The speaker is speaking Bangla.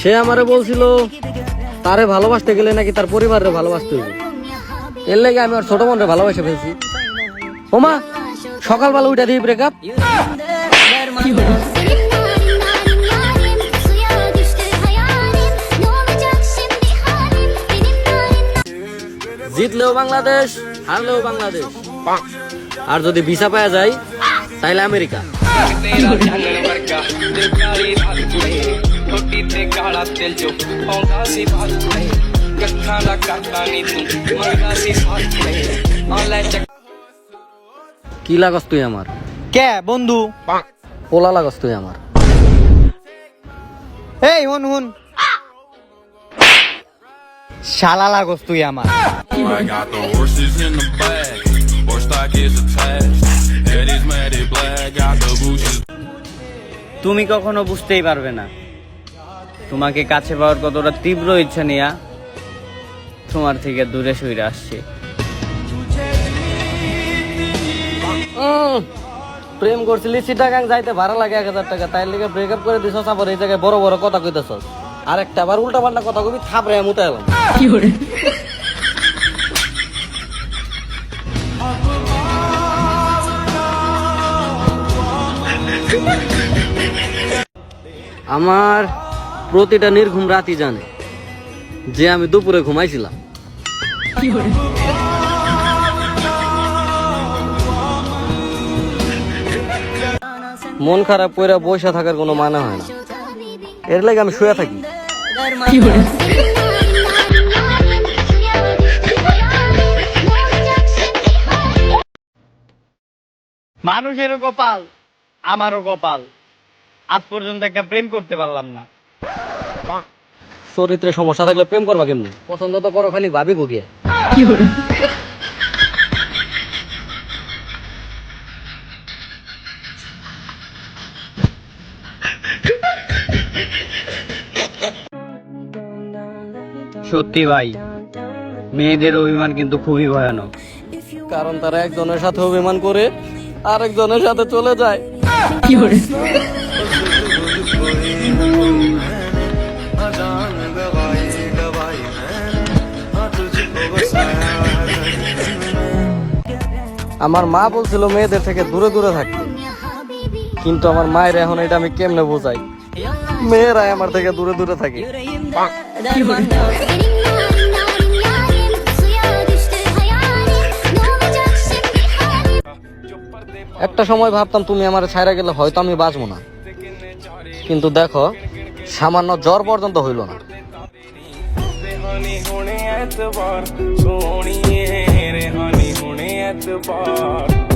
সে আমারে বলছিল, তারে ভালোবাসতে গেলে নাকি তার পরিবারে ভালোবাসতে হবে এর লেগে আমি আর ছোট বোনরে ভালোবাসে ফেলছি। ওমা সকালবেলা উঠা দিই ব্রেকআপ জিতলেও বাংলাদেশ, হারলেও বাংলাদেশ। আর যদি ভিসা পাওয়া যায়, তাইলে আমেরিকা। ਤੇਰਾ ਚਾਨਣ ਵਰਗਾ ਤੇ ਪਿਆਰੀ ਰਾਤ ਕੁੜੇ ਰੋਟੀ ਤੇ ਕਾਲਾ ਤਿਲ ਜੋ ਆਉਂਦਾ ਸੀ ਬਾਤ ਕੁੜੇ ਕੱਖਾਂ ਦਾ ਕਰਦਾ ਨਹੀਂ ਤੂੰ ਮੰਗਦਾ ਸੀ ਸਾਥ ਕੁੜੇ ਆ ਲੈ ਚੱਕ কি লাগস তুই আমার কে বন্ধু পোলা লাগস তুই আমার এই হুন হুন শালা লাগস তুই আমার I got the horses in the back, horse stock is attached. Head is matted black, got the bushes তুমি কখনো বুঝতেই পারবে না তোমাকে কাছে পাওয়ার কতটা তীব্র ইচ্ছা নিয়া তোমার থেকে দূরে সইরে আসছে। প্রেম করছিলি চিটাগাং যাইতে ভাড়া লাগে এক হাজার টাকা তাই লেগে ব্রেকআপ করে দিছস আবার এই জায়গায় বড় বড় কথা কইতেছস। আর একটা আবার উল্টা পাল্টা কথা কবি থাপড়ে মুতে এলাম। আমার প্রতিটা নির্ঘুম রাতই জানে যে আমি দুপুরে ঘুমাইছিলাম। মন খারাপ কইরা বসে থাকার কোনো মানে হয় না। এর লাগে আমি শুয়ে থাকি। মানুষেরও কপাল, আমারও কপাল। আজ পর্যন্ত একটা প্রেম করতে পারলাম না। চরিত্রে সমস্যা থাকলে প্রেম করবা কেমনি? পছন্দ তো করো খালি ভাবি গিয়ে সত্যি ভাই মেয়েদের অভিমান কিন্তু খুবই ভয়ানক। কারণ তারা একজনের সাথে অভিমান করে আরেকজনের সাথে চলে যায়। আমার মা বলছিল মেয়েদের থেকে দূরে দূরে থাকতে কিন্তু আমার মায়ের এখন এটা আমি কেমনে বোঝাই? মেয়েরাই আমার থেকে দূরে দূরে থাকে। একটা সময় ভাবতাম তুমি আমার ছাইরা গেলে হয়তো আমি বাঁচবো না। কিন্তু দেখো, সামান্য জ্বর পর্যন্ত হইল না। ਰਹਾਨੀ ਹੁਣੇ ਐਤਵਾਰ ਸੋਹਣੀਏ ਰਹਾਨੀ ਹੁਣੇ ਐਤਵਾਰ।